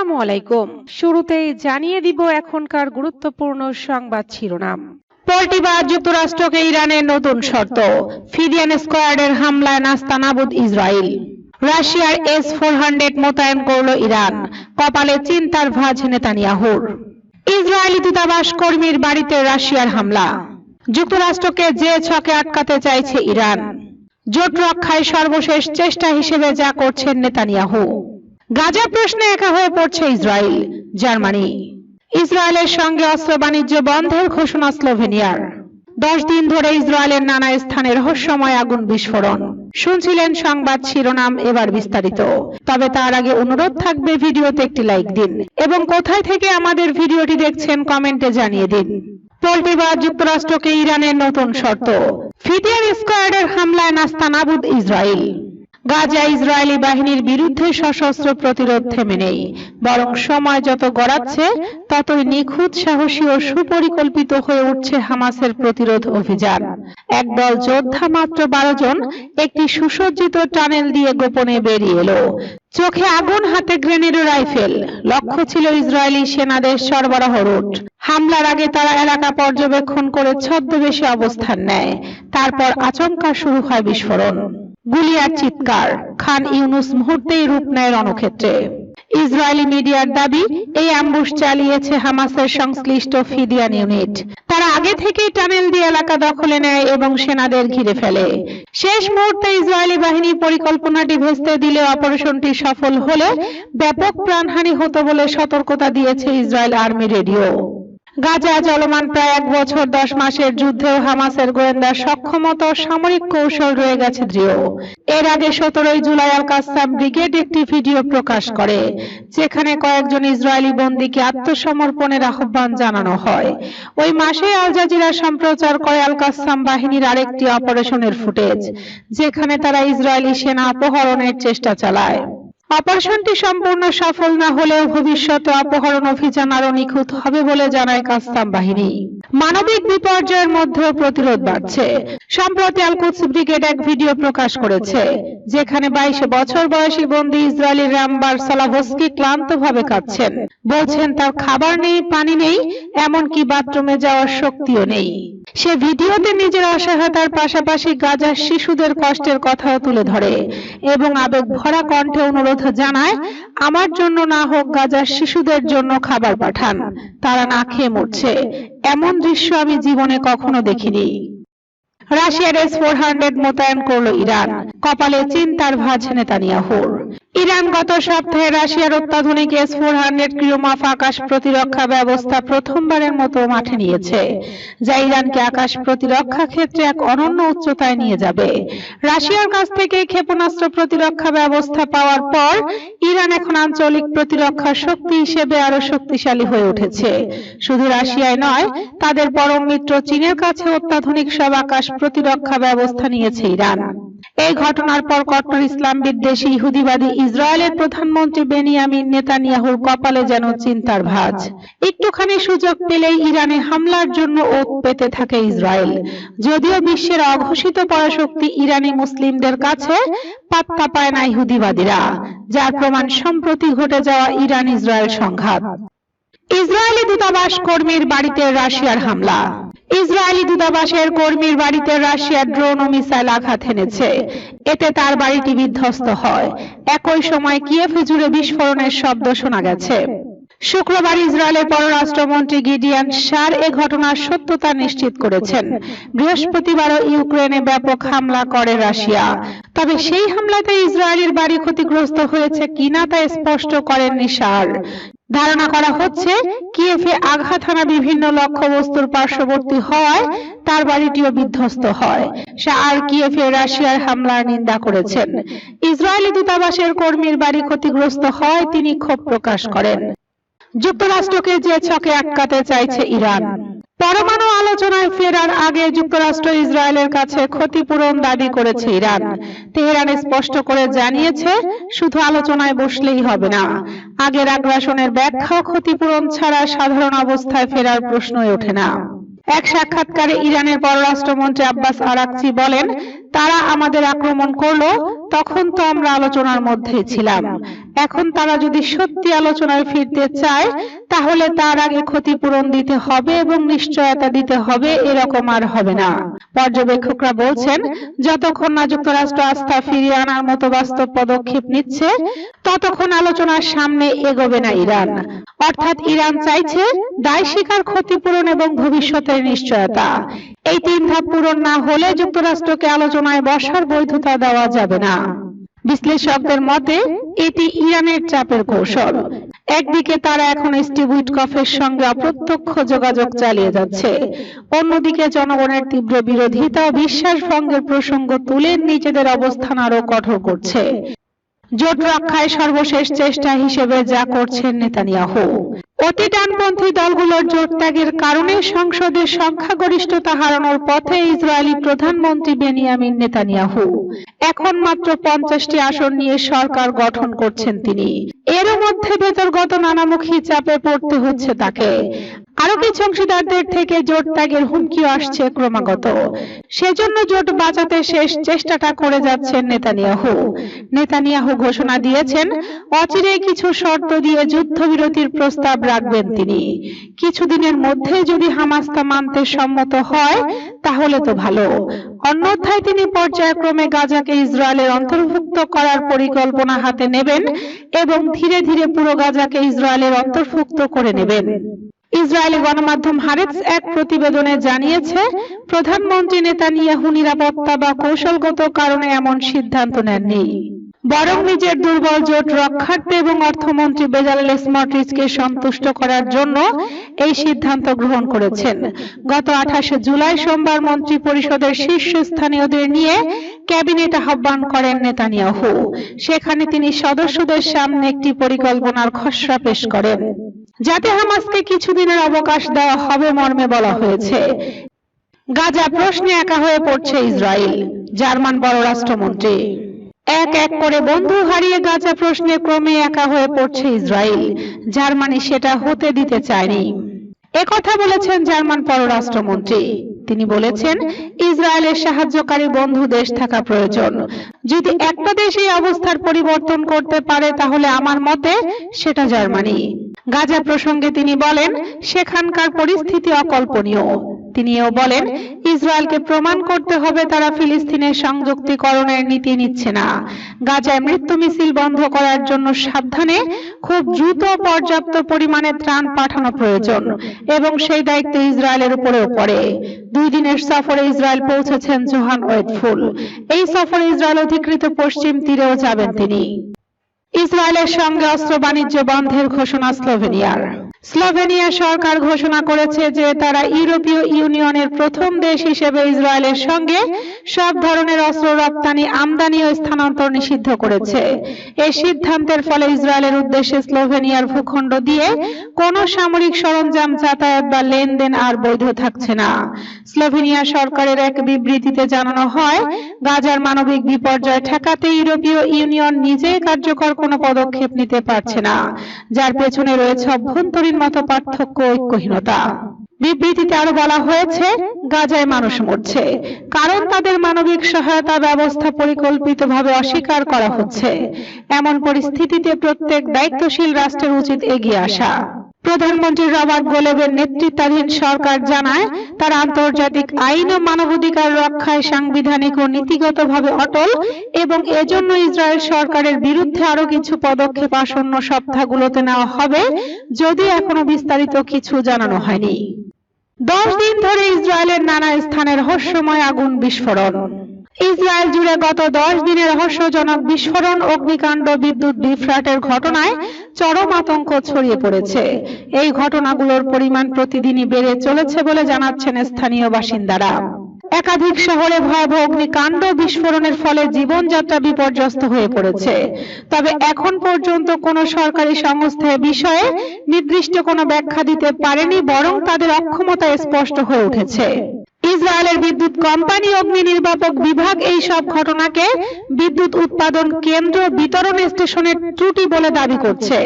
আসসালামু আলাইকুম। শুরুতেই জানিয়ে দিব এখনকার গুরুত্বপূর্ণ সংবাদ শিরোনাম। পল্টিবার যুক্তরাষ্ট্রকে ইরানের নতুন শর্ত, ফিদিয়ান স্কোয়াডের হামলায় নাস্তানাবুদ ইসরায়েল রাশিয়ার এস ফোর হান্ড্রেড মোতায়েন করল ইরান, কপালে চিন্তার ভাঁজ নেতানিয়াহুর। ইসরায়েলি দূতাবাস কর্মীর বাড়িতে রাশিয়ার হামলা, যুক্তরাষ্ট্রকে যে ছকে আটকাতে চাইছে ইরান। জোট রক্ষায় সর্বশেষ চেষ্টা হিসেবে যা করছেন নেতানিয়াহু। গাজা প্রশ্নে একা হয়ে পড়ছে ইসরায়েল, জার্মানি। ইসরায়েলের সঙ্গে অস্ত্র বাণিজ্য বন্ধের ঘোষণা স্লোভেনিয়ার। দশ দিন ধরে ইসরায়েলের নানা স্থানে রহস্যময় আগুন বিস্ফোরণ। শুনছিলেন সংবাদ শিরোনাম এবার বিস্তারিত। তবে তার আগে অনুরোধ থাকবে ভিডিওতে একটি লাইক দিন এবং কোথায় থেকে আমাদের ভিডিওটি দেখছেন কমেন্টে জানিয়ে দিন। পোল্টিবার যুক্তরাষ্ট্রকে ইরানের নতুন শর্ত। ফিদিয়ার স্কোয়াডের হামলায় নাস্তানাবুদ ইসরায়েল। গাজা ইসরায়েলি বাহিনীর বিরুদ্ধে সশস্ত্র প্রতিরোধ থেমে নেই। বরং সময় যত গড়াচ্ছে, ততই নিখুঁত, সাহসী ও সুপরিকল্পিত হয়ে উঠছে হামাসের প্রতিরোধ অভিযান। একদল যোদ্ধা মাত্র বারো জন একটি সুসজ্জিত টানেল দিয়ে গোপনে বেরিয়ে এলো। চোখে আগুন, হাতে গ্রেনেড ও রাইফেল। লক্ষ্য ছিল ইসরায়েলি সেনাদের সরবরাহ রুট। হামলার আগে তারা এলাকা পর্যবেক্ষণ করে ছদ্মবেশে অবস্থান নেয়। তারপর আচমকা শুরু হয় বিস্ফোরণ। গুলি চিৎকার। খান ইউনুস মুহূর্তেই রূপ নেয় রণক্ষেত্রে। ইসরায়েলি মিডিয়ার দাবি, এই অ্যাম্বুশ চালিয়েছে হামাসের সংশ্লিষ্ট ফিদিয়ান ইউনিট। তারা আগে থেকেই টানেল দিয়ে এলাকা দখলে নেয় এবং সেনাদের ঘিরে ফেলে। শেষ মুহূর্তে ইসরায়েলি বাহিনী পরিকল্পনাটি ভেস্তে দিলে অপারেশনটি সফল হলে ব্যাপক প্রাণহানি হতো বলে সতর্কতা দিয়েছে ইসরায়েল আর্মি রেডিও। গাজা চলমান প্রায় এক বছর, দশ মাসের যুদ্ধেও হামাসের গোয়েন্দা সক্ষমতা সামরিক কৌশল রয়ে গেছে দৃঢ়। এর আগে সতেরোই জুলাই আল কাসাম ব্রিগেড একটি ভিডিও প্রকাশ করে, যেখানে কয়েকজন ইসরায়েলি বন্দীকে আত্মসমর্পণের আহ্বান জানানো হয়। ওই মাসে আল জাজিরা সম্প্রচার করে আল কাসাম বাহিনীর আরেকটি অপারেশনের ফুটেজ, যেখানে তারা ইসরায়েলি সেনা অপহরণের চেষ্টা চালায়। অপারেশনটি সম্পূর্ণ সফল না হলেও ভবিষ্যতে অপহরণ অভিযান আরও নিখুঁত হবে বলে জানায় কাস্তাম বাহিনী। মানবিক বিপর্যয়ের মধ্যেও প্রতিরোধ বাড়ছে। সম্প্রতি আলকুৎস ব্রিগেড এক ভিডিও প্রকাশ করেছে, যেখানে বাইশে বছর বয়সী বন্দী ইসরায়েলি রামবার সালাভস্কি ক্লান্তভাবে কাঁদছেন। বলছেন, তার খাবার নেই, পানি নেই, এমনকি বাথরুমে যাওয়ার শক্তিও নেই। সে ভিডিওতে নিজের অসহায়তার পাশাপাশি গাজার শিশুদের কষ্টের কথাও তুলে ধরে এবং আবেগ ভরা কণ্ঠে অনুরোধ জানায়, আমার জন্য না হোক গাজার শিশুদের জন্য খাবার পাঠান, তারা না খেয়ে মরছে। এমন দৃশ্য আমি জীবনে কখনো দেখিনি। রাশিয়ার এস ফোর হান্ড্রেড মোতায়েন করল ইরান, কপালে চিন্তার ভাঁজ নেতানিয়াহুর। ইরান গত সপ্তাহে রাশিয়ার অত্যাধুনিক এস ফোর হান্ড্রেড ক্রিয়মাফ আকাশ প্রতিরক্ষা ব্যবস্থা প্রথমবারের মতো মাঠে নিয়েছে, যা ইরানকে আকাশ প্রতিরক্ষা ক্ষেত্রে এক অনন্য উচ্চতায় নিয়ে যাবে। রাশিয়ার কাছ থেকে ক্ষেপণাস্ত্র প্রতিরক্ষা ব্যবস্থা পাওয়ার পর, ইরান এখন আঞ্চলিক প্রতিরক্ষা শক্তি হিসেবে আরও শক্তিশালী হয়ে উঠেছে। শুধু রাশিয়ায় নয়, তাদের পরম মিত্র চীনের কাছে অত্যাধুনিক সব আকাশ প্রতিরক্ষা ব্যবস্থা নিয়েছে ইরান। এই ঘটনার পর কট্টর ইসলাম বিদ্বেষী ইহুদিবাদী ইসরায়েলের প্রধানমন্ত্রী বেনিয়ামিন নেতানিয়াহুর কপালে যেন চিন্তার ভাঁজ। একটুখানি সুযোগ পেলেই ইরানে হামলার জন্য ওত পেতে থাকে ইসরায়েল। যদিও বিশ্বের অঘোষিত পরাশক্তি ইরানি মুসলিমদের কাছে পাত্তা পায় না ইহুদিবাদীরা, যার প্রমাণ সম্প্রতি ঘটে যাওয়া ইরান ইসরায়েল সংঘাত। ইসরায়েলি দূতাবাস কর্মীর বাড়িতে রাশিয়ার হামলা। ইসরায়েলি দূতাবাসের কর্মীর বাড়িতে রাশিয়ার ড্রোন ও মিসাইল আঘাত এনেছে। এতে তার বাড়িটি বিধ্বস্ত হয়। একই সময় কিয়েফে জুড়ে বিস্ফোরণের শব্দ শোনা গেছে। শুক্রবার ইসরায়েলের পররাষ্ট্রমন্ত্রী গিডিয়ান সার এ ঘটনার সত্যতা নিশ্চিত করেছেন। বৃহস্পতিবারও ইউক্রেনে ব্যাপক হামলা করে রাশিয়া। তবে সেই হামলাতে ইসরায়েলের বাড়ি ক্ষতিগ্রস্ত হয়েছে কিনা তা স্পষ্ট করেননি সার ধারণা করা হচ্ছে কিয়েফে আঘাত হানা বিভিন্ন লক্ষ্যবস্তুর পার্শ্ববর্তী হওয়ায় তার বাড়িটিও বিধ্বস্ত হয়। আর কিয়েফে রাশিয়ার হামলার নিন্দা করেছেন। ইসরায়েলি দূতাবাসের কর্মীর বাড়ি ক্ষতিগ্রস্ত হয় তিনি ক্ষোভ প্রকাশ করেন। যুক্তরাষ্ট্রকে যে ছকে আটকাতে চাইছে ইরান। পরমাণু আলোচনায় ফেরার আগে যুক্তরাষ্ট্র ইসরায়েলের কাছে ক্ষতিপূরণ দাবি করেছে ইরান। তেহরান স্পষ্ট করে জানিয়েছে, শুধু আলোচনায় বসলেই হবে না। আগের আগ্রাসনের ব্যাখ্যা ক্ষতিপূরণ ছাড়া সাধারণ অবস্থায় ফেরার প্রশ্নই ওঠে না। এক সাক্ষাৎকারে ইরানের পররাষ্ট্রমন্ত্রী আব্বাস আরাকচি বলেন, তারা আমাদের আক্রমণ করল, তখন তো আমরা আলোচনার মধ্যেই ছিলাম। এখন তারা যদি সত্যি আলোচনায় ফিরতে চায়, তাহলে তার আগে ক্ষতিপূরণ দিতে হবে এবং নিশ্চয়তা দিতে হবে, এরকম আর হবে না। পর্যবেক্ষকরা বলছেন, যতক্ষণ না যুক্তরাষ্ট্র আস্থা ফিরিয়ে আনার মতো বাস্তব পদক্ষেপ নিচ্ছে, ততক্ষণ আলোচনার সামনে এগোবে না ইরান। অর্থাৎ ইরান চাইছে দায় স্বীকার, ক্ষতিপূরণ এবং ভবিষ্যতের নিশ্চয়তা। এই তিন ধাপ পূরণ না হলে যুক্তরাষ্ট্রকে আলোচনায় বসার বৈধতা দেওয়া যাবে না। বিশ্লেষকদের মতে, এটি ইরানের চাপের কৌশল। একদিকে তারা এখন স্টিভ কফের সঙ্গে অপ্রত্যক্ষ যোগাযোগ চালিয়ে যাচ্ছে। অন্যদিকে জনগণের তীব্র বিরোধিতা বিশ্বাস ভঙ্গের প্রসঙ্গ তুলে নিজেদের অবস্থান আরও কঠোর করছে। জোট রক্ষায় সর্বশেষ চেষ্টা হিসেবে যা করছেন নেতানিয়াহু। অতি ডানপন্থী দলগুলোর জোট ত্যাগের কারণে সংসদের সংখ্যাগরিষ্ঠতা হারানোর পথে ইসরায়েলি প্রধানমন্ত্রী বেনিয়ামিন নেতানিয়াহু। এখন মাত্র পঞ্চাশটি আসন নিয়ে সরকার গঠন করছেন তিনি। এরও মধ্যে ভেতরগত নানামুখী চাপে পড়তে হচ্ছে তাকে। আরও কিছু অংশীদারদের থেকে জোট ত্যাগের হুমকিও আসছে ক্রমাগত। সেজন্য জোট বাঁচাতে শেষ চেষ্টাটা করে যাচ্ছেন নেতানিয়াহু। নেতানিয়াহু ঘোষণা দিয়েছেন অচিরে কিছু শর্ত দিয়ে যুদ্ধবিরতির প্রস্তাব রাখবেন তিনি। কিছুদিনের মধ্যে যদি হামাস তা মানতে সম্মত হয়, তাহলে তো ভালো। অন্যথায় তিনি পর্যায়ক্রমে গাজাকে ইসরায়েলের অন্তর্ভুক্ত করার পরিকল্পনা হাতে নেবেন এবং ধীরে ধীরে পুরো গাজাকে ইসরায়েলের অন্তর্ভুক্ত করে নেবেন। ইসরায়েলি গণমাধ্যম হারেটস এক প্রতিবেদনে জানিয়েছে, প্রধানমন্ত্রী নেতানিয়াহু নিরাপত্তা বা কৌশলগত কারণে এমন সিদ্ধান্ত নেননি। বরং নিজের দুর্বল জোট রক্ষার্থে এবং অর্থমন্ত্রী বেজালেল স্মটরিচকে সন্তুষ্ট করার জন্য এই সিদ্ধান্ত গ্রহণ করেছেন। গত আঠাশে জুলাই সোমবার মন্ত্রী পরিষদের শীর্ষস্থানীয়দের নিয়ে ক্যাবিনেট আহ্বান করেন নেতানিয়াহু। সেখানে তিনি সদস্যদের সামনে একটি পরিকল্পনার খসড়া পেশ করেন। যাতে হামাসকে কিছুদিনের অবকাশ দেওয়া হবে মর্মে বলা হয়েছে। গাজা প্রশ্নে একা হয়ে পড়ছে ইসরায়েল জার্মান পররাষ্ট্রমন্ত্রী। এক এক করে বন্ধু হারিয়ে গাজা প্রশ্নে ক্রমে একা হয়ে পড়ছে ইসরায়েল। জার্মানি সেটা হতে দিতে চায়নি। একথা বলেছেন জার্মান পররাষ্ট্রমন্ত্রী। তিনি বলেছেন, ইসরায়েলের সাহায্যকারী বন্ধু দেশ থাকা প্রয়োজন। যদি একটা দেশ এই অবস্থার পরিবর্তন করতে পারে, তাহলে আমার মতে সেটা জার্মানি। গাজা প্রসঙ্গে তিনি বলেন, সেখানকার পরিস্থিতি অকল্পনীয়। তিনিও বলেন ইসরায়েলকে প্রমাণ করতে হবে তারা ফিলিস্তিনের সংযুক্তিকরণের নীতি নিচ্ছে না। গাজায় মৃত্যু মিছিল বন্ধ করার জন্য সাবধানে খুব দ্রুত পর্যাপ্ত পরিমাণে ত্রাণ পাঠানো প্রয়োজন এবং সেই দায়িত্ব ইসরায়েলের উপরেও পড়ে। দুই দিনের সফরে ইসরায়েল পৌঁছেছেন জোহান ওয়েটফুল এই সফরে ইসরায়েল অধিকৃত পশ্চিম তীরেও যাবেন তিনি। ইসরায়েলের সঙ্গে অস্ত্র বাণিজ্য বন্ধের ঘোষণা স্লোভেনিয়ার। স্লোভেনিয়া সরকার ঘোষণা করেছে যে তারা ইউরোপীয় ইউনিয়নের প্রথম দেশ হিসেবে ইসরায়েলের সঙ্গে সব ধরনের অস্ত্র রপ্তানি, আমদানি ও স্থানান্তর নিষিদ্ধ করেছে। এই সিদ্ধান্তের ফলে ইসরায়েলের উদ্দেশ্যে স্লোভেনিয়ার ভূখণ্ড দিয়ে কোনো সামরিক সরঞ্জাম যাতায়াত বা লেনদেন আর বৈধ থাকছে না। স্লোভেনিয়া সরকারের এক বিবৃতিতে জানানো হয়, গাজার মানবিক বিপর্যয় ঠেকাতে ইউরোপীয় ইউনিয়ন নিজেই কার্যকর কোনো পদক্ষেপ নিতে পারছে না, যার পেছনে রয়েছে অভ্যন্তরীণ মত পার্থক্য ঐক্যহীনতা। বিবৃতিতে আরও বলা হয়েছে, গাজায় মানুষ মরছে। কারণ তাদের মানবিক সহায়তা ব্যবস্থা পরিকল্পিতভাবে অস্বীকার করা হচ্ছে। এমন পরিস্থিতিতে প্রত্যেক দায়িত্বশীল রাষ্ট্রের উচিত এগিয়ে আসা। প্রধানমন্ত্রী রবার্ট গোলেবের নেতৃত্বাধীন সরকার জানায়, তার আন্তর্জাতিক আইন ও মানবাধিকার রক্ষায় সাংবিধানিক ও নীতিগতভাবে অটল এবং এজন্য ইসরায়েল সরকারের বিরুদ্ধে আরও কিছু পদক্ষেপ আসন্ন সপ্তাহগুলোতে নেওয়া হবে, যদিও এখনও বিস্তারিত কিছু জানানো হয়নি। দশ দিন ধরে ইসরায়েলের নানা স্থানে রহস্যময় আগুন বিস্ফোরণ। ইসরায়েল জুড়ে গত দশ দিনে রহস্যজনক বিস্ফোরণ, অগ্নিকাণ্ড, বিদ্যুৎ বিভ্রাটের ঘটনায় চরম আতঙ্ক ছড়িয়ে পড়েছে। এই ঘটনাগুলোর পরিমাণ প্রতিদিনই বেড়ে চলেছে বলে জানাচ্ছেন স্থানীয় বাসিন্দারা। একাধিক শহরে ভয়াবহ অগ্নিকাণ্ড বিস্ফোরণের ফলে জীবনযাত্রা বিপর্যস্ত হয়ে পড়েছে। তবে এখন পর্যন্ত কোনো সরকারি সংস্থা বিষয়ে নির্দিষ্ট কোনো ব্যাখ্যা দিতে পারেনি, বরং তাদের অক্ষমতা স্পষ্ট হয়ে উঠেছে। ইসরায়েলের বিদ্যুৎ কোম্পানি অগ্নি নির্বাপক বিভাগ এই সব ঘটনাকে বিদ্যুৎ উৎপাদন কেন্দ্র বিতরণ স্টেশনের ত্রুটি বলে দাবি করছে।